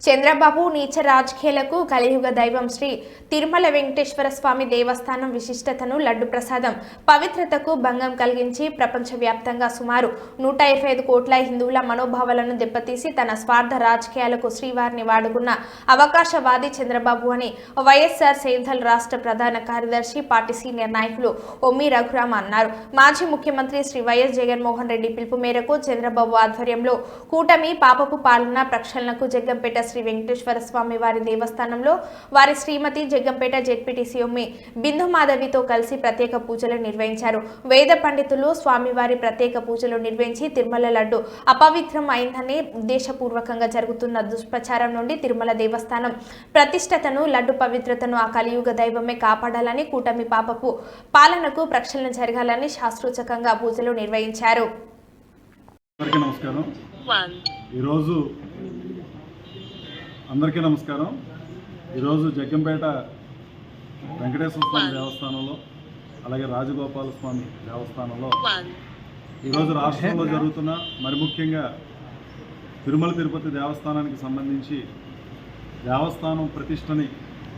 చంద్రబాబు నీచ రాజకీయాలకు కలియుగ దైవం శ్రీ తిరుమల వెంకటేశ్వర స్వామి దేవస్థానం విశిష్టతను లడ్డు ప్రసాదం పవిత్రతకు భంగం కలిగించి ప్రపంచవ్యాప్తంగా సుమారు నూట ఇరవై ఐదు కోట్ల హిందువుల మనోభావాలను దెబ్బతీసి తన స్వార్థ రాజకీయాలకు శ్రీవారిని వాడుకున్న అవకాశవాది చంద్రబాబు అని వైఎస్ఆర్ సేవదల్ రాష్ట్ర ప్రధాన కార్యదర్శి పార్టీ సీనియర్ నాయకులు ఒమ్మి రఘురామ అన్నారు. మాజీ ముఖ్యమంత్రి శ్రీ వైఎస్ జగన్మోహన్ రెడ్డి పిలుపు మేరకు చంద్రబాబు ఆధ్వర్యంలో కూటమి పాపపు పాలన ప్రక్షాళనకు జగ్గంపేట శ్రీ వెంకటేశ్వర స్వామి వారి దేవస్థానంలో వారి శ్రీమతి జగ్గంపేట జెడ్పీటీసీ ఒమ్మి బిందు మాధవితో కలిసి ప్రత్యేక పూజలు నిర్వహించారు. వేద పండితులు స్వామివారి ప్రత్యేక పూజలు నిర్వహించి తిరుమల లడ్డు అపవిత్రం అయిందని ఉద్దేశపూర్వకంగా జరుగుతున్న దుష్ప్రచారం నుండి తిరుమల దేవస్థానం ప్రతిష్టతను లడ్డు పవిత్రతను ఆ కలియుగ దైవమే కాపాడాలని కూటమి పాపపు పాలనకు ప్రక్షాళన జరగాలని శాస్త్రోచకంగా పూజలు నిర్వహించారు. నమస్కారం. ఈరోజు అందరికీ నమస్కారం. ఈరోజు జగ్గంపేట వెంకటేశ్వర స్వామి దేవస్థానంలో అలాగే రాజగోపాల స్వామి దేవస్థానంలో ఈరోజు రాష్ట్రంలో జరుగుతున్న మరి ముఖ్యంగా తిరుమల తిరుపతి దేవస్థానానికి సంబంధించి దేవస్థానం ప్రతిష్టని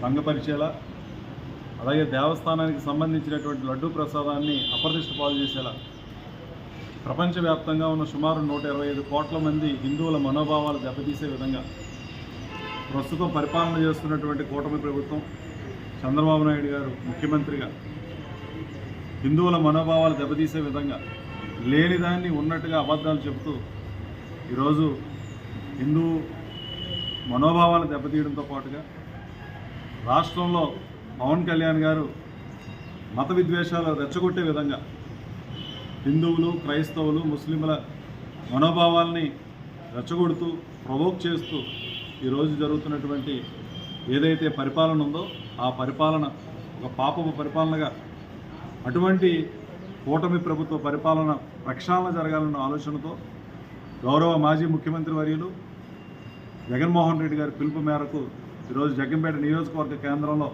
భంగపరిచేలా అలాగే దేవస్థానానికి సంబంధించినటువంటి లడ్డూ ప్రసాదాన్ని అప్రతిష్ట పాలు చేసేలా ప్రపంచవ్యాప్తంగా ఉన్న సుమారు నూట ఇరవై ఐదు కోట్ల మంది హిందువుల మనోభావాలు దెబ్బతీసే విధంగా ప్రస్తుతం పరిపాలన చేస్తున్నటువంటి కూటమి ప్రభుత్వం చంద్రబాబు నాయుడు గారు ముఖ్యమంత్రిగా హిందువుల మనోభావాలు దెబ్బతీసే విధంగా లేనిదాన్ని ఉన్నట్టుగా అబద్ధాలు చెబుతూ ఈరోజు హిందూ మనోభావాలు దెబ్బతీయడంతో పాటుగా రాష్ట్రంలో పవన్ కళ్యాణ్ గారు మత విద్వేషాలు రెచ్చగొట్టే విధంగా హిందువులు క్రైస్తవులు ముస్లింల మనోభావాల్ని రెచ్చగొడుతూ ప్రవోక్ చేస్తూ ఈరోజు జరుగుతున్నటువంటి ఏదైతే పరిపాలన ఉందో ఆ పరిపాలన ఒక పాపపు పరిపాలనగా అటువంటి కూటమి ప్రభుత్వ పరిపాలన ప్రక్షాళన జరగాలన్న ఆలోచనతో గౌరవ మాజీ ముఖ్యమంత్రి వర్యులు జగన్మోహన్ రెడ్డి గారి పిలుపు మేరకు ఈరోజు జగ్గంపేట నియోజకవర్గ కేంద్రంలో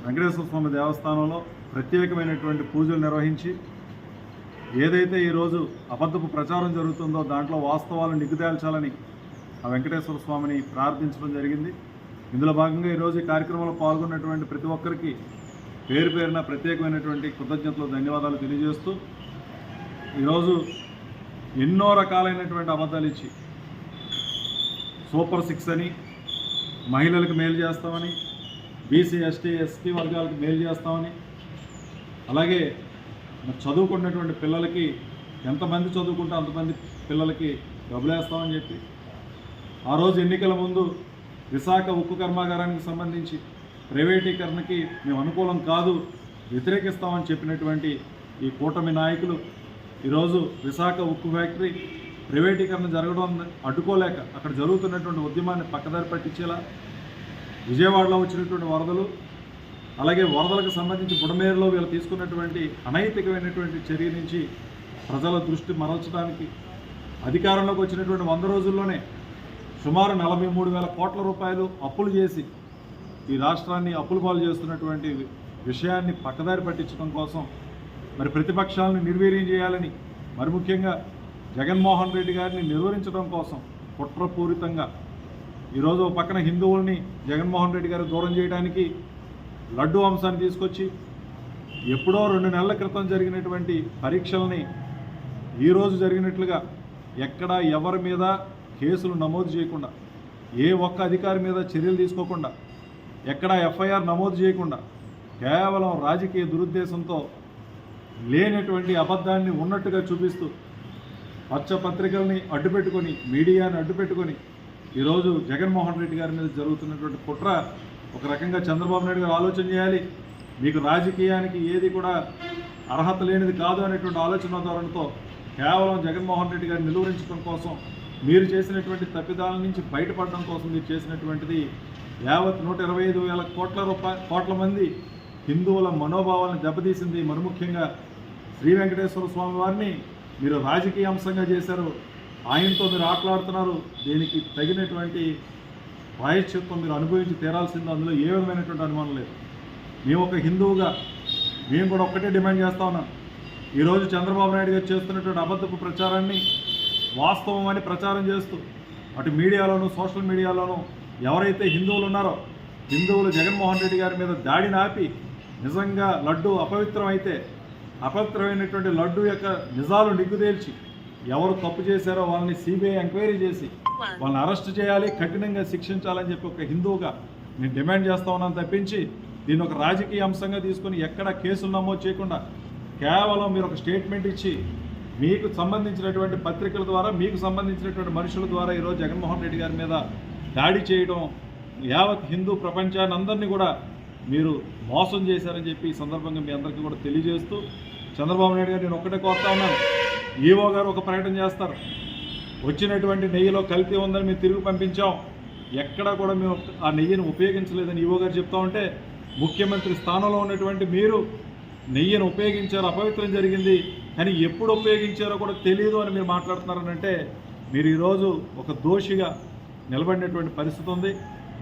వెంకటేశ్వర స్వామి దేవస్థానంలో ప్రత్యేకమైనటువంటి పూజలు నిర్వహించి ఏదైతే ఈరోజు అబద్ధపు ప్రచారం జరుగుతుందో దాంట్లో వాస్తవాలు నిగ్గుదేల్చాలని ఆ వెంకటేశ్వర స్వామిని ప్రార్థించడం జరిగింది. ఇందులో భాగంగా ఈరోజు ఈ కార్యక్రమంలో పాల్గొన్నటువంటి ప్రతి ఒక్కరికి పేరు పేరున ప్రత్యేకమైనటువంటి కృతజ్ఞతలు ధన్యవాదాలు తెలియజేస్తూ ఈరోజు ఎన్నో రకాలైనటువంటి అబద్ధాలు ఇచ్చి సూపర్ సిక్స్ అని మహిళలకు మేలు చేస్తామని బీసీ ఎస్టీ ఎస్టీ వర్గాలకు మేలు చేస్తామని అలాగే చదువుకున్నటువంటి పిల్లలకి ఎంతమంది చదువుకుంటే అంతమంది పిల్లలకి డబ్బులు వేస్తామని చెప్పి ఆ రోజు ఎన్నికల ముందు విశాఖ ఉక్కు కర్మాగారానికి సంబంధించి ప్రైవేటీకరణకి మేము అనుకూలం కాదు వ్యతిరేకిస్తామని చెప్పినటువంటి ఈ కూటమి నాయకులు ఈరోజు విశాఖ ఉక్కు ఫ్యాక్టరీ ప్రైవేటీకరణ జరగడం అడ్డుకోలేక అక్కడ జరుగుతున్నటువంటి ఉద్యమాన్ని పక్కదారి పట్టించేలా విజయవాడలో వచ్చినటువంటి వరదలు అలాగే వరదలకు సంబంధించి బుడమేరులో వీళ్ళు తీసుకున్నటువంటి అనైతికమైనటువంటి చర్య నుంచి ప్రజల దృష్టి మరల్చడానికి అధికారంలోకి వచ్చినటువంటి వంద రోజుల్లోనే సుమారు నలభై మూడు వేల కోట్ల రూపాయలు అప్పులు చేసి ఈ రాష్ట్రాన్ని అప్పులు పాలు చేస్తున్నటువంటి విషయాన్ని పక్కదారి పట్టించడం కోసం మరి ప్రతిపక్షాలను నిర్వీర్యం చేయాలని మరి ముఖ్యంగా జగన్మోహన్ రెడ్డి గారిని నిర్వహించడం కోసం కుట్రపూరితంగా ఈరోజు పక్కన హిందువుల్ని జగన్మోహన్ రెడ్డి గారు దూరం చేయడానికి లడ్డు అంశాన్ని తీసుకొచ్చి ఎప్పుడో రెండు నెలల క్రితం జరిగినటువంటి పరీక్షల్ని ఈరోజు జరిగినట్లుగా ఎక్కడ ఎవరి మీద కేసులు నమోదు చేయకుండా ఏ ఒక్క అధికారి మీద చర్యలు తీసుకోకుండా ఎక్కడ ఎఫ్ఐఆర్ నమోదు చేయకుండా కేవలం రాజకీయ దురుద్దేశంతో లేనటువంటి అబద్ధాన్ని ఉన్నట్టుగా చూపిస్తూ పచ్చ పత్రికల్ని అడ్డుపెట్టుకొని మీడియాని అడ్డుపెట్టుకొని ఈరోజు జగన్మోహన్ రెడ్డి గారి మీద జరుగుతున్నటువంటి కుట్ర ఒక రకంగా చంద్రబాబు నాయుడు గారు ఆలోచన చేయాలి. మీకు రాజకీయానికి ఏది కూడా అర్హత లేనిది కాదు అనేటువంటి ఆలోచన ధోరణితో కేవలం జగన్మోహన్ రెడ్డి గారిని నిలువరించడం కోసం మీరు చేసినటువంటి తప్పిదాల నుంచి బయటపడడం కోసం మీరు చేసినటువంటిది యావత్ నూట ఇరవై ఐదు వేల కోట్ల రూపాయ కోట్ల మంది హిందువుల మనోభావాలను దెబ్బతీసింది. మరి ముఖ్యంగా శ్రీ వెంకటేశ్వర స్వామి వారిని మీరు రాజకీయ అంశంగా చేశారు. ఆయనతో మీరు ఆటలాడుతున్నారు. దీనికి తగినటువంటి ప్రాయశ్చిత్వం మీరు అనుభవించి తీరాల్సింది అందులో ఏ విధమైనటువంటి అనుమానం లేదు. మేము ఒక హిందువుగా మేము కూడా ఒక్కటే డిమాండ్ చేస్తా ఉన్నాం. ఈరోజు చంద్రబాబు నాయుడు గారు చేస్తున్నటువంటి అబద్ధపు ప్రచారాన్ని వాస్తవం అని ప్రచారం చేస్తూ అటు మీడియాలోను సోషల్ మీడియాలోను ఎవరైతే హిందువులు ఉన్నారో హిందువులు జగన్మోహన్ రెడ్డి గారి మీద దాడిని ఆపి నిజంగా లడ్డు అపవిత్రం అయితే అపవిత్రమైనటువంటి లడ్డు యొక్క నిజాలు నిగ్గుదేల్చి ఎవరు తప్పు చేశారో వాళ్ళని సిబిఐ ఎంక్వైరీ చేసి వాళ్ళని అరెస్ట్ చేయాలి కఠినంగా శిక్షించాలని చెప్పి ఒక హిందువుగా నేను డిమాండ్ చేస్తా ఉన్నాను తప్పించి దీన్ని ఒక రాజకీయ అంశంగా తీసుకొని ఎక్కడ కేసులు నమోదు చేయకుండా కేవలం మీరు ఒక స్టేట్మెంట్ ఇచ్చి మీకు సంబంధించినటువంటి పత్రికల ద్వారా మీకు సంబంధించినటువంటి మనుషుల ద్వారా ఈరోజు జగన్మోహన్ రెడ్డి గారి మీద దాడి చేయడం యావత్ హిందూ ప్రపంచాన్ని అందరినీ కూడా మీరు మోసం చేశారని చెప్పి ఈ సందర్భంగా మీ అందరికీ కూడా తెలియజేస్తూ చంద్రబాబు నాయుడు గారు నేను ఒక్కటే కోరుతా ఉన్నాను ఈవో గారు ఒక ప్రకటన చేస్తారు. వచ్చినటువంటి నెయ్యిలో కల్తీ ఉందని మేము తిరిగి పంపించాం. ఎక్కడా కూడా మేము ఆ నెయ్యిని ఉపయోగించలేదని ఈవో గారు చెప్తా ఉంటే ముఖ్యమంత్రి స్థానంలో ఉన్నటువంటి మీరు నెయ్యిని ఉపయోగించారు అపవిత్రం జరిగింది. కానీ ఎప్పుడు ఉపయోగించారో కూడా తెలియదు అని మీరు మాట్లాడుతున్నారనంటే మీరు ఈరోజు ఒక దోషిగా నిలబడినటువంటి పరిస్థితి ఉంది.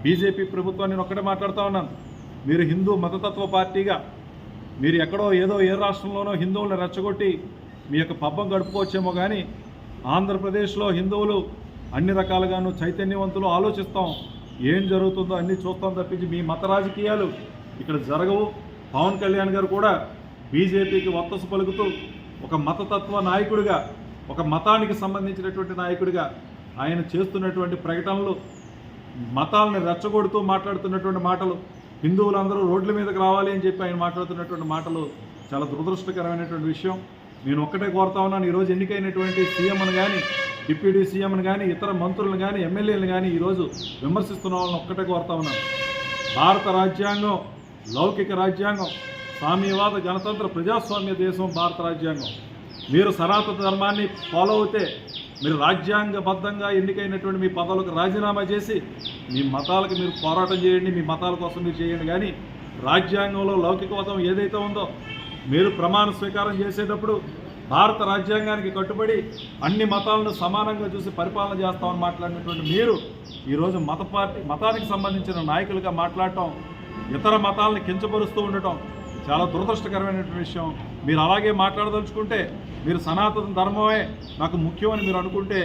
బీజేపీ ప్రభుత్వాన్ని నేను ఒక్కటే మాట్లాడుతూ ఉన్నాను. మీరు హిందూ మతతత్వ పార్టీగా మీరు ఎక్కడో ఏదో ఏ రాష్ట్రంలోనో హిందువులను రెచ్చగొట్టి మీ యొక్క పబ్బం గడుపుకోవచ్చేమో కానీ ఆంధ్రప్రదేశ్లో హిందువులు అన్ని రకాలుగాను చైతన్యవంతులు ఆలోచిస్తాం. ఏం జరుగుతుందో అన్నీ చూస్తాం తప్పించి మీ మత రాజకీయాలు ఇక్కడ జరగవు. పవన్ కళ్యాణ్ గారు కూడా బీజేపీకి వత్తసు పలుకుతూ ఒక మతతత్వ నాయకుడిగా ఒక మతానికి సంబంధించినటువంటి నాయకుడిగా ఆయన చేస్తున్నటువంటి ప్రకటనలు మతాలను రెచ్చగొడుతూ మాట్లాడుతున్నటువంటి మాటలు హిందువులందరూ రోడ్ల మీదకి రావాలి అని చెప్పి ఆయన మాట్లాడుతున్నటువంటి మాటలు చాలా దురదృష్టకరమైనటువంటి విషయం. నేను ఒక్కటే కోరుతా ఉన్నాను ఈరోజు ఎన్నికైనటువంటి సీఎంను కానీ డిప్యూటీ సీఎంను కానీ ఇతర మంత్రులను కానీ ఎమ్మెల్యేలను కానీ ఈరోజు విమర్శిస్తున్న వాళ్ళని ఒక్కటే కోరుతా ఉన్నాను. భారత రాజ్యాంగం లౌకిక రాజ్యాంగం సామ్యవాద గణతంత్ర ప్రజాస్వామ్య దేశం భారత రాజ్యాంగం. మీరు సనాతన ధర్మాన్ని ఫాలో అవుతే మీరు రాజ్యాంగబద్ధంగా ఎన్నికైనటువంటి మీ పదవులకు రాజీనామా చేసి మీ మతాలకు మీరు పోరాటం చేయండి మీ మతాల కోసం మీరు చేయండి. కానీ రాజ్యాంగంలో లౌకికవాదం ఏదైతే ఉందో మీరు ప్రమాణ స్వీకారం చేసేటప్పుడు భారత రాజ్యాంగానికి కట్టుబడి అన్ని మతాలను సమానంగా చూసి పరిపాలన చేస్తామని మాట్లాడినటువంటి మీరు ఈరోజు మత పార్టీ మతానికి సంబంధించిన నాయకులుగా మాట్లాడటం ఇతర మతాలను కించపరుస్తూ ఉండటం చాలా దురదృష్టకరమైనటువంటి విషయం. మీరు అలాగే మాట్లాడదలుచుకుంటే మీరు సనాతన ధర్మమే నాకు ముఖ్యమని మీరు అనుకుంటే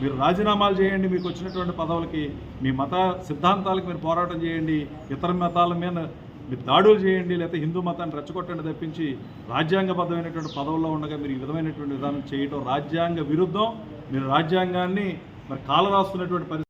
మీరు రాజీనామాలు చేయండి మీకు వచ్చినటువంటి పదవులకి మీ మత సిద్ధాంతాలకు మీరు పోరాటం చేయండి ఇతర మతాల మీద మీరు దాడులు చేయండి లేకపోతే హిందూ మతాన్ని రెచ్చగొట్టండి తప్పించి రాజ్యాంగబద్ధమైనటువంటి పదవుల్లో ఉండగా మీరు ఈ విధమైనటువంటి విధానం చేయడం రాజ్యాంగ విరుద్ధం. మీరు రాజ్యాంగాన్ని మరి కాలరాస్తున్నటువంటి పరిస్థితి